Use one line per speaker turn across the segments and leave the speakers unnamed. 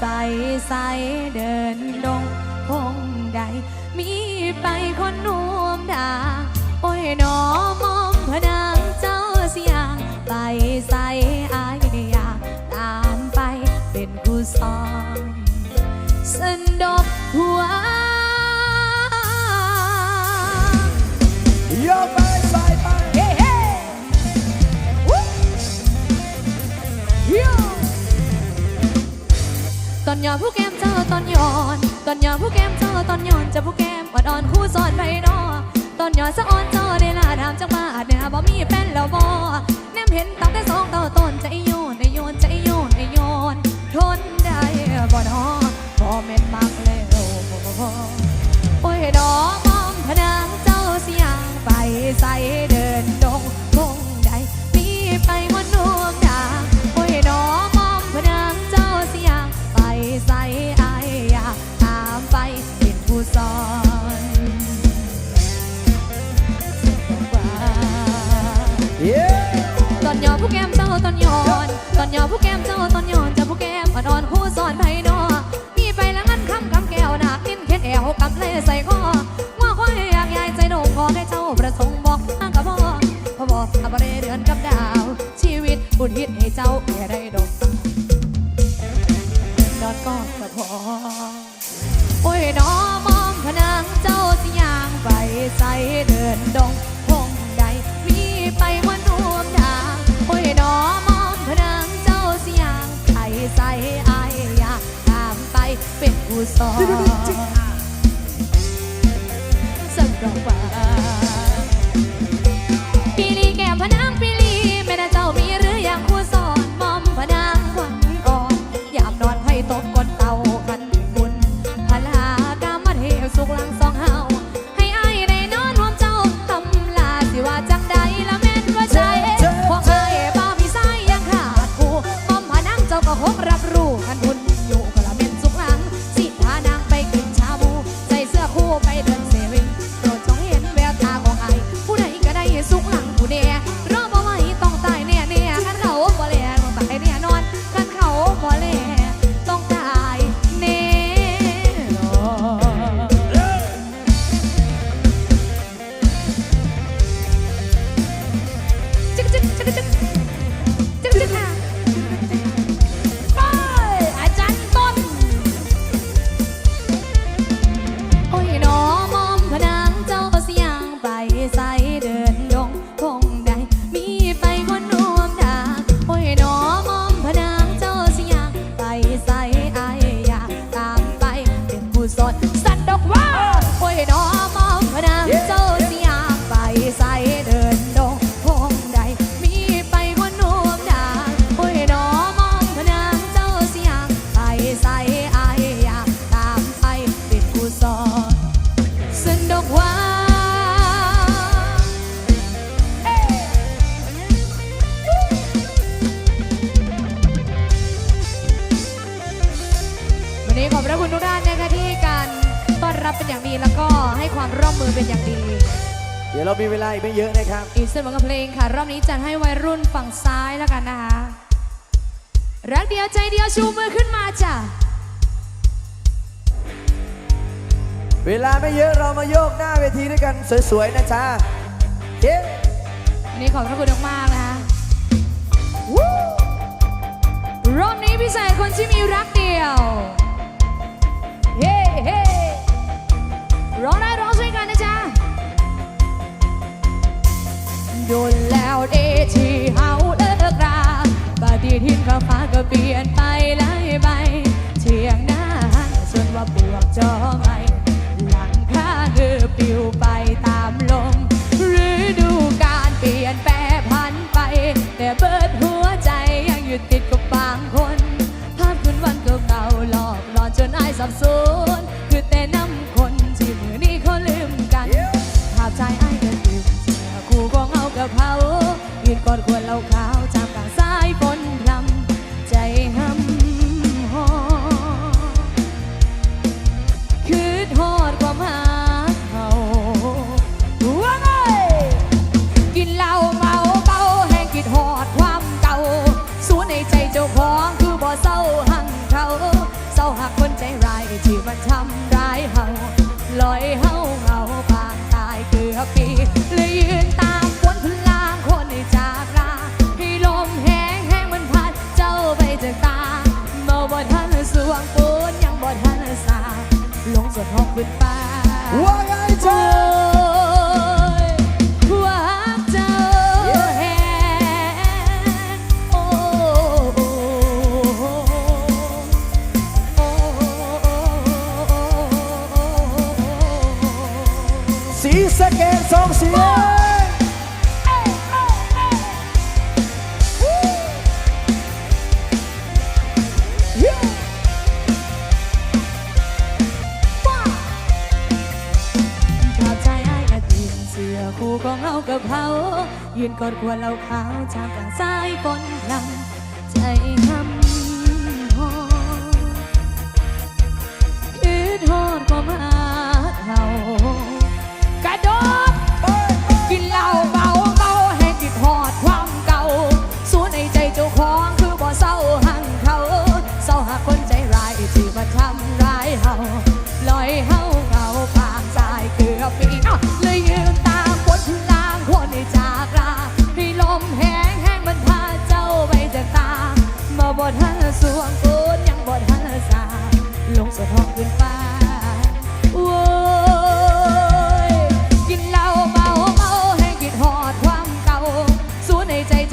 ไปใสเดินดงคงใด มีไปคนนุ่มดา โอ้ยน้อม ตอนหยอดผู้แก้มเจ้าตอนหยอนตอนหยอดผู้แก้มเจ้าตอนหยอนจะผู้แก้มอ่อนคู่สอนไปนอตอนหยอดสะอ่อนเจ้าได้ลาถามจังมาเนื้อบ่มีแฟนแล้วบ่แนมเห็นตั้งแต่สองต้าต้นใจโยนใจโยนใจโยนใจโยนทนได้บ่นอบ่แม่นมักแล้วโอ้ยดอกมอมพนางเจ้าเสียงไปใส่เดิน ผู้แก้มเจ้าตอนหยอนตอนหยอดผู้แก้มเจ้าตอนหยอนจะผู้แก้มอ่อนคู่สอนไพนอมีไปแล้วงั้นคำกำแก้วหนักนิ้นเข็ดแอวกำเล่ใส่คอว่าคอยอยากยายใจโด่งขอให้เจ้าประสงค์บอกทางกับพ่อพ่อบอกขับเรเดือนกับดาว ชีวิตอุทิศให้เจ้าแค่ได้ดอกดอดกอดก็พอโอ้ยน้อมอมพนังเจ้าสิยางไปใส่เดินดงคงใดมีไปวัน สอนสักดอกว่า มีเวลาอีกไม่เยอะนะครับ อีกเสมอกับเพลงค่ะ รอบนี้จัดให้วัยรุ่นฝั่งซ้ายแล้วกันนะคะ รักเดียวใจเดียวชูมือขึ้นมาจ้ะ
เวลาไม่เยอะเรามาโยกหน้าเวทีด้วยกันสวยๆนะจ๊ะเย้
วันนี้ขอบพระคุณมากๆนะคะรอบนี้พิเศษคนที่มีรักเดียวเฮ้เฮ้ร้องได้ร้องช่วยกันนะจ๊ะ โดนแล้วเดที่เฮาเลิกราปฏิทินข้าฟ้าก็เปลี่ยนไปหลายใบเที่ยงหน้าส่วนว่าปวกจอไ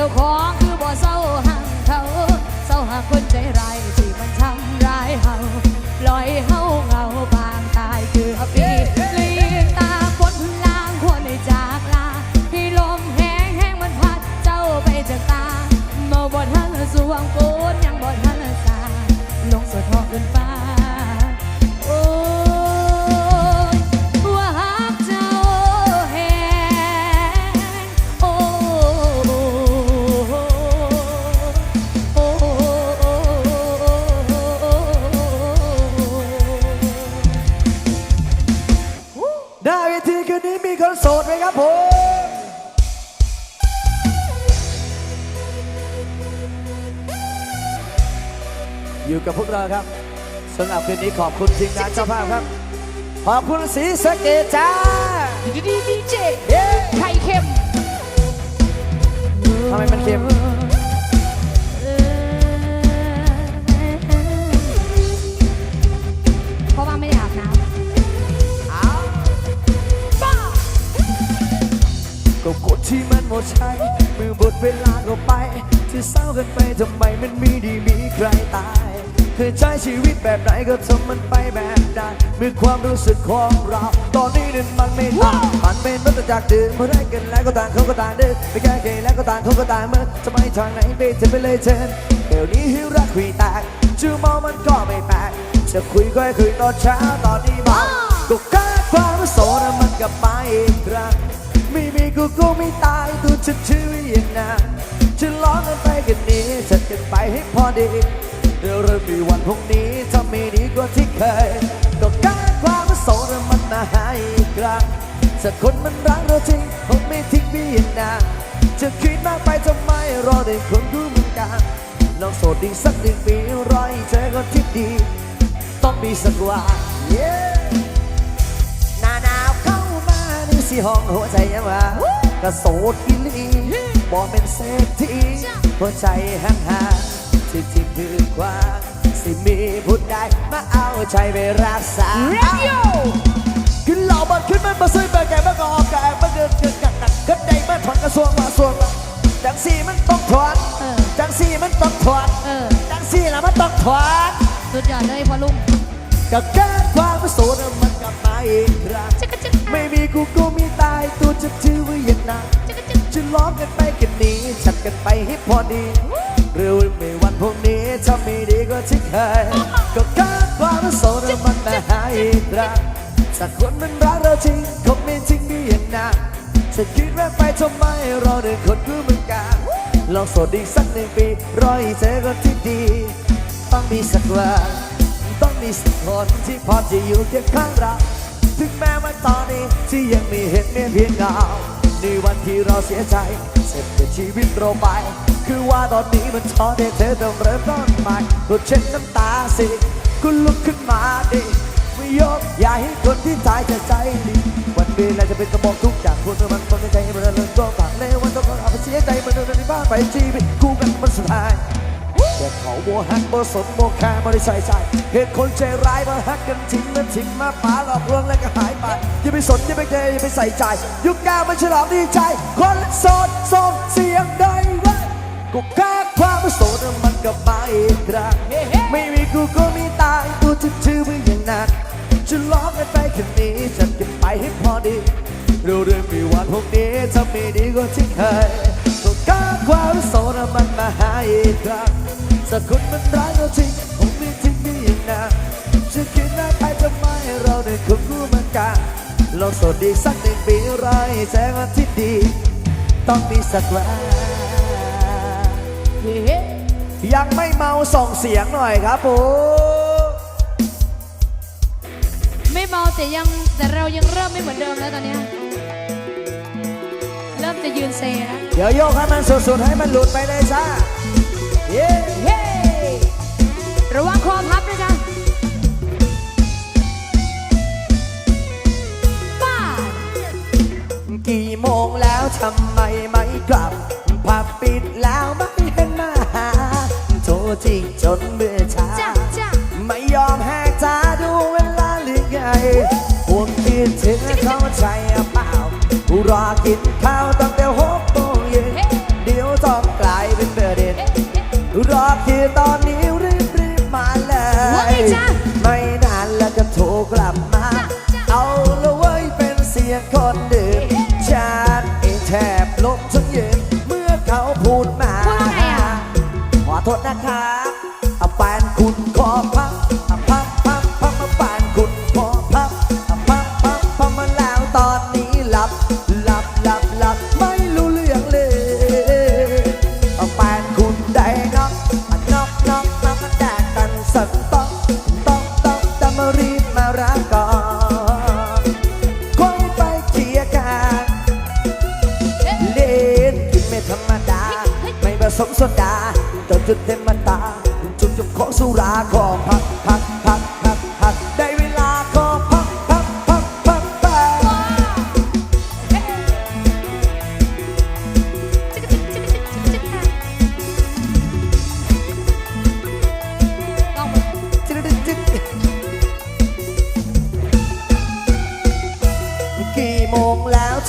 จเจ้าของคือบ่เศร้าหังเขาเศร้าหากคนใจร้ายที่มันทำร้ายเฮาลอยเฮา หน้าเวที
คืนนี้มีคนโสดไหมครับผมอยู่กับพวกเราครับสำหรับคืนนี้ขอบคุณทีมงานเจ้าภาพครับ ขอบคุณสีสเกตจ้า
ดีดีดีเจไข่เค็ม
ทำไมมันเค็ม ก็กดที่มันหมดใช้เมื่อหมดเวลาก็ไป ที่เศร้ากันไปทำไมมันมีดีมีใครตายเคยใช้ชีวิตแบบไหนก็ทำมันไปแบบนั้นเมื่อความรู้สึกของเรา ตอนนี้นั้นมันไม่ต่างมันเป็นมันต่างจากเดิมเมื่อได้กันแล้วก็ต่างเขาก็ต่างเดิมไม่แก้เกแล้วก็ต่างเขาก็ต่างเมื่อจะไม่ทางไหนไปเธอไปเลยเชิญเดี๋ยวนี้หิวรักคุยแตกจูมองมันก็ไม่แปลกจะคุยก็ให้คุยตอนเช้าตอนนี้บอกก็แค่ความโสดมันกลับมาอีกครั้ง กูกูไม่ตายตัวฉันชื่ออย่างนั้นจะร้องกันไปกันนี้ฉันกันไปให้พอดีเดี๋ยวเริ่มมีวันพรุ่งนี้ถ้าไม่ดีกว่าที่เคย ก็การความโสดมันมาหาอีกครั้งสักคนมันรักเราจริงคงไม่ทิ้งพี่อย่างนั้นจะคิดมากไปทำไมรอได้คนรู้เหมือนกันลองโสดอีสักหนึ่งปีรอให้เจอคนที่ดี ต้องมีสักวัน yeah สิห้องหัวใจยังว่ากระโสดอีหลีบอกเป็นเศรษฐีหัวใจห่างๆที่ที่คือความสิมีผู้ใดมาเอาใจไปรักษา
เรดิโอ
ขึ้นเหล่าบันขึ้นมันมาซื้อเบอร์แก่มากอกแก่มาเดินเกินกันหนักขึ้นใดมาถอนกระทรวงมาส่วนมาจังสีมันต้องถอน
เออ
จังสีมันต้องถอน
เออ
จังสีนะมันต้องถอน
สุดยอดเลยพ่อลุง
กับการความโสดมันกลับมาอีกครั้ง
จักรจักร
ไม่มีกูกูมีตายตัวจะชื่อว่าอย่างนั้น
จักจะ
ล้อมกันไปกันนี้ชัดกันไปให้พอดีเร็วไม่วันพวกนี้ถ้าไม่ดีก็ที่เคยก็การความโสดมันมาหาอีกรั้งสักคนมันรักเราจริงคงไม่ทิ้งพี่อย่างนั้นจะคิดว่าไปทำไมรอเดินคนกูเหมือนกันลองโสดอีกสักหนึ่งปีรอให้เจอคนที่ดี ต้องมีสักวันต้องมีสักคนที่พอจะอยู่เคียงข้างเรา ถึงแม้ว่าตอนนี้ที่ยังไม่เห็นเมียเพียงเงาในวันที่เราเสียใจเสร็จจากชีวิตเราไป คือว่าตอนนี้มันท้อแท้เธอต้องเริ่มต้นใหม่ก็เช็ดน้ำตาสิคุณลุกขึ้นมาดิไม่ยกอย่าให้คนที่ตายจะใจดีวันเวลาจะเป็นกระบอกทุกอย่างคุณมันมันไม่ใจมันเริ่มต้นฝังในวันต้องเอาไปเสียใจมันเดินในบ้านไปชีวิตคู่กันมันสุดท้าย แต่เขาโมหักโมสนโมแคร์ไม่ได้ใส่ใจเหตุคนใจร้ายมาหักกันทิ้งแล้วทิ้งมาป่าหลอกลวงแล้วก็หายไปอย่าไปสนอย่าไปเกยอย่าไปใส่ใจ ยุคก้าวมันฉลองดีใจ คนโสดส่งเสียงได้ไว้กูกล้าความโสดมันก็มาอีกครั้งไม่มีกูก็มีตายตัวจะชื่อไม่อย่างนั้นจะล้อกันไปแค่นี้จัดกันไปให้พอดีเราเรื่องมีวันพวกนี้จะไม่ดีกว่าที่เคยต้องการความโสดมันมาหาอีกครั้ง สักคนมันร้ายก็จริงคงไม่ทิ้งนี่อย่างนั้นจะคิดได้ใครจะไม่ให้เราได้คุ้นรู้เหมือนกันเราโสดดีสักหนึ่งปีไรแสงอาทิตย์ดี ต้องมีสักวัน
เฮ้
ยังไม่เมาส่งเสียงหน่อยครับผม
ไม่เมาแต่ยังแต่เรายังเริ่มไม่เหมือนเดิมแล้วตอนเนี้ยเริ่มจะยืนเซแล้ว
เดี๋ยวโยกให้มันสุดๆให้มันหลุดไปเลยจ้าเย้
เฮ้ ระวังคอพับนะจ๊ะป้าด
กี่โมงแล้วทำไมไม่กลับผับปิดแล้วไม่เห็นมาหาโทรจริงจนเบื่อช้า
จ้ะจ้ะ
ไม่ยอมแหกตาดูเวลาหรือไงห่วงคิดถึงเข้าใจเปล่า รอกินข้าวตั้งแต่หกโมงเย็นเดี๋ยวต้องกลายเป็นประเด็นรอคือตอน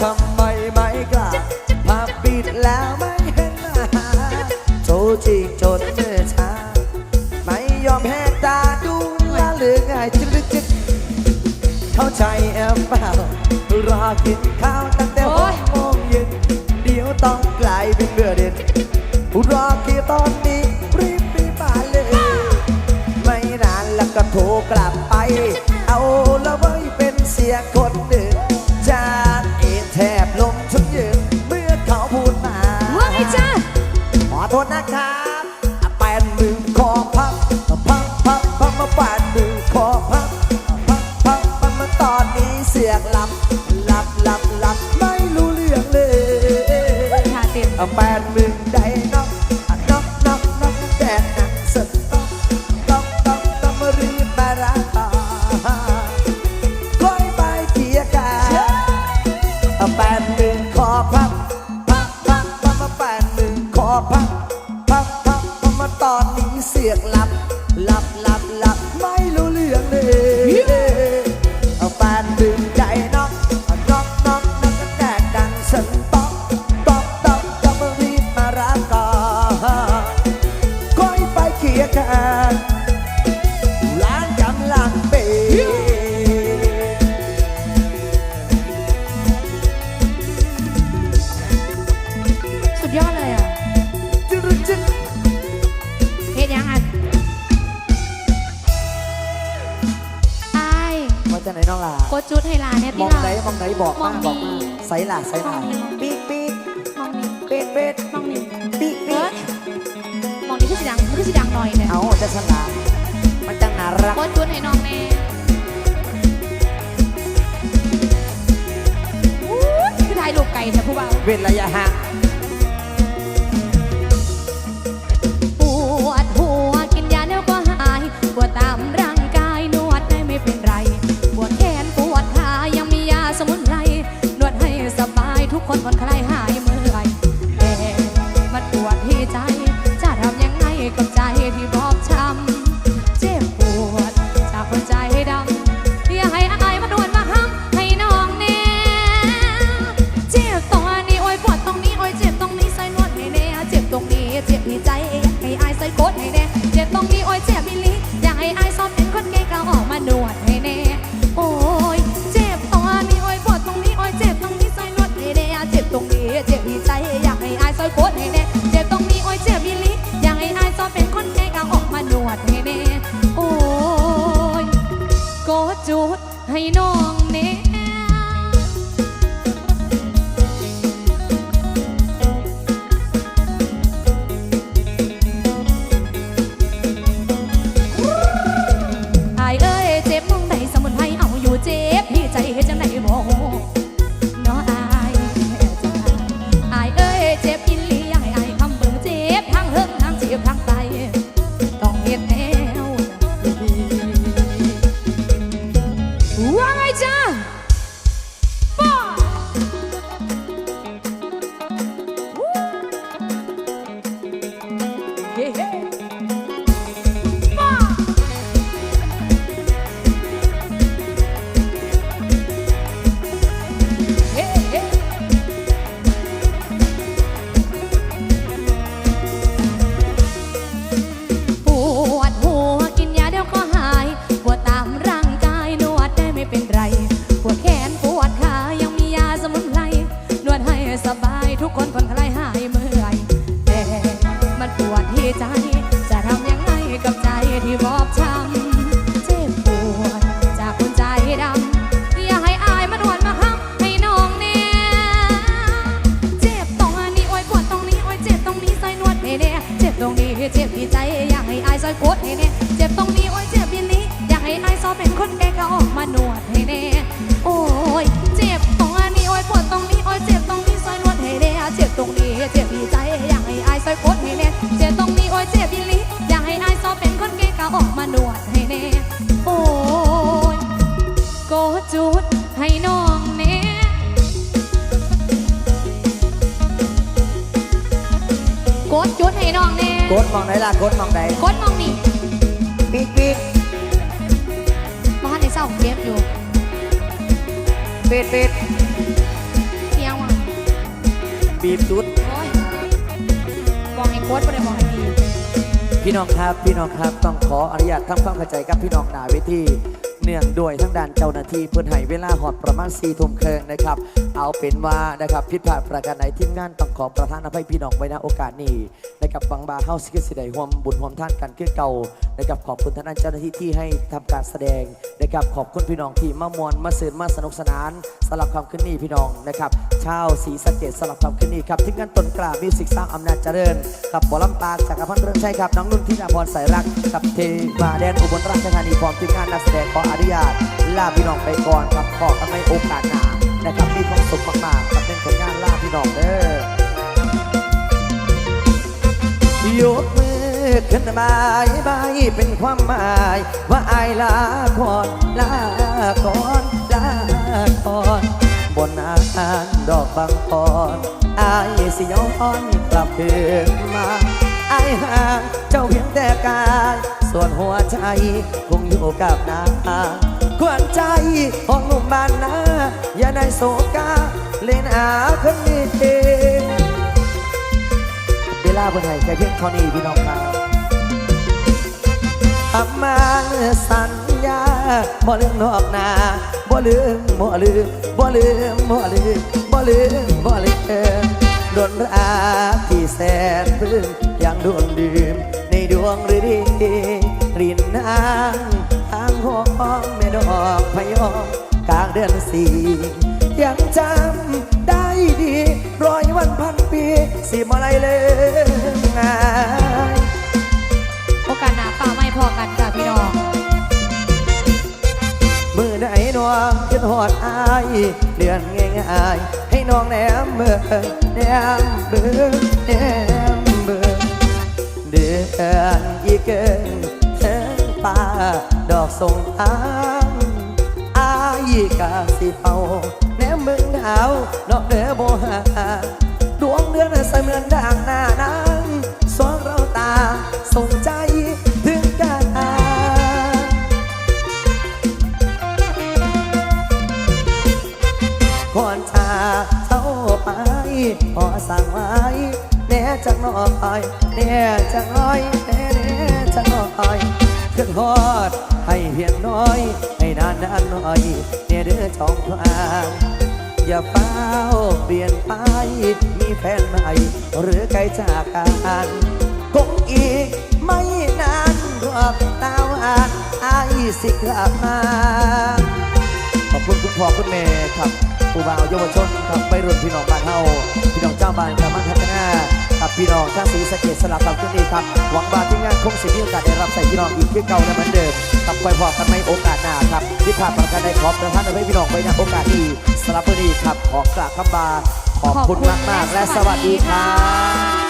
ทำไมไม่กลับผับปิดแล้วไม่เห็นหน้าโทรจริงจนเมื่อเช้าไม่ยอมแหกตาดูละหรือไงจิ๊ดจิ๊ดจิ๊ดเข้าใจแอบเปล่ารอกินข้าวตั้งแต่หกโมงเย็นเดี๋ยวต้องกลายเป็นเบื่อเด่นรอกี่ตอนนี้รีบรีบมาเลย ไม่นานแล้วก็โทรกลับไป มามองบอกนี่มาใส่หล่ะ
ใส่
หล่ะ
มองนี่
ปีกปีก
มองนี่
เป็ดเป็ด
มองนี่
ปีกปี
เฮ้
ก
ยมองนี่คือสิดังคือสิดังหน่อยเนี่ย
เอาจะฉลาดมันจังน่ารัก
กดจุดให้น้องแน่อู้ยคือถ่ายรูปไก่แต่ผู้บ่าว
เว้นระยะห่าง
ดให้แน่โอ้ยเจ็บตรงนี้โอ้ยปวดตรงนี้โอ้ย ด
มองไหนล่ะกดมองไหน
กดมองนี่
ปิดปิด
บ้านในเศร้าเก็บอยู่
ปิดปิด
เที่ยงว่ะ
บีบสุด
โอ้ยบอกให้กดไม่ได้บอกให้ดี
พี่น้องครับพี่น้องครับต้องขออนุญาตทำความเข้าใจกับพี่น้องหนาเวทีเนื่องด้วยทั้งด้านเจ้าหน้าที่เพื่อนให้เวลาหอดประมาณ4ี่ทุ่มครึ่งนะครับ เอาเป็นว่านะครับผิดพลาดประการใดทีมงานต้องขอประทานอภัยพี่น้องไว้ณโอกาสนี้ นะครับฟังบาร์เฮาส์กิสิได้ห่วมบุญห่วมท่านกันคือเก่านะครับขอบคุณท่านเจ้าหน้าที่ที่ให้ทำการแสดงนะครับขอบคุณพี่น้องที่มามวลมาสื่นมาสนุกสนานสำหรับความขึ้นนี้พี่น้องนะครับชาวศรีสะเกดสำหรับความขึ้นนี้ครับทีมงานต้นกล้ามิวสิกสร้างอำนาจเจริญครับบอลำปากจากรพันธ์เรื่องใชัยครับน้องนุ่นธิดาพรสายรักกับเทวาแดนอุบลราชธานีพร้อมทีมงานนักแสดงขออนุญาตลาพี่น้องไปก่อนครับขอกันในโอกาสหน้านะครับมีความสุขมากๆกับเป็นผลงานลาพี่น้องเด้อ ยกมือขึ้นบายบายเป็นความหมาย ว่าอายลาก่อนลาก่อนลาก่อนบนอาหารดอกบางพรอายสิย้อนกลับคืนมาอายห่างเจ้าเพียงแต่กายส่วนหัวใจคงอยู่กับนาควรใจของหนุ่มบ้านนาอย่าได้โศกาเล่นอาคนนี้เองเว ลาบนไห้แค่เพียงเท่านี้พี่น้องครับทำมาสัญญาบ่ลืมนอกนาบ่ลืมบ่ลืมบ่ลืมบ่ลืมบ่ลืมบ่ลืมดนรักที่แสนปลื้มยังดวงดื่มในดวงฤดีรินนางทางห้องแม่ดอกพะยอมกลางเดือนสี่ น้
อง
แนมเบิ่งแนมเบิ่งแนมเบิ่งเดือนอีกเกินเทิงป่าดอกส่งทางอายกาสิเฝ้าแนมเบิ่งดาวนอกเด้อบ่หาดวงเดือนใสเหมือนด่างหน้า พอสั่งไว้แน่จังน้อยแน่จังน้อยแน่แน่จังน้อยขึ้นฮอดให้เพียงน้อย ให้นานนานน่อยเนี่ยเด้อช่องทางอย่าเฝ้าเปลี่ยนไปมีแฟนใหม่ หรือไกลจากกันคงอีกไม่นานรอบตาวานอายสิกลับมาขอบคุณคุณพ่อคุณแม่ครับผู้บ่าวเยาวชนครับไปรุ่นพี่น้องบ้านเฮา พี่น้องเจ้าบ้านกำมังพัฒนากับพี่น้องทั้งสีสะเกดสลับกับที่นดีครับ หวังว่าที่งานคงสิมีโอกาสได้รับใส่พี่น้องอีกที่เก่าและเหมือนเดิมกับไปพอกันในโอกาสหน้าครับที่ผ่านประกันได้ขอบประทานให้พี่น้องไปในโอกาสดีสลับวันนี้ครับขอกราบคำบาขอบคุณมากมากและสวัสดีครับ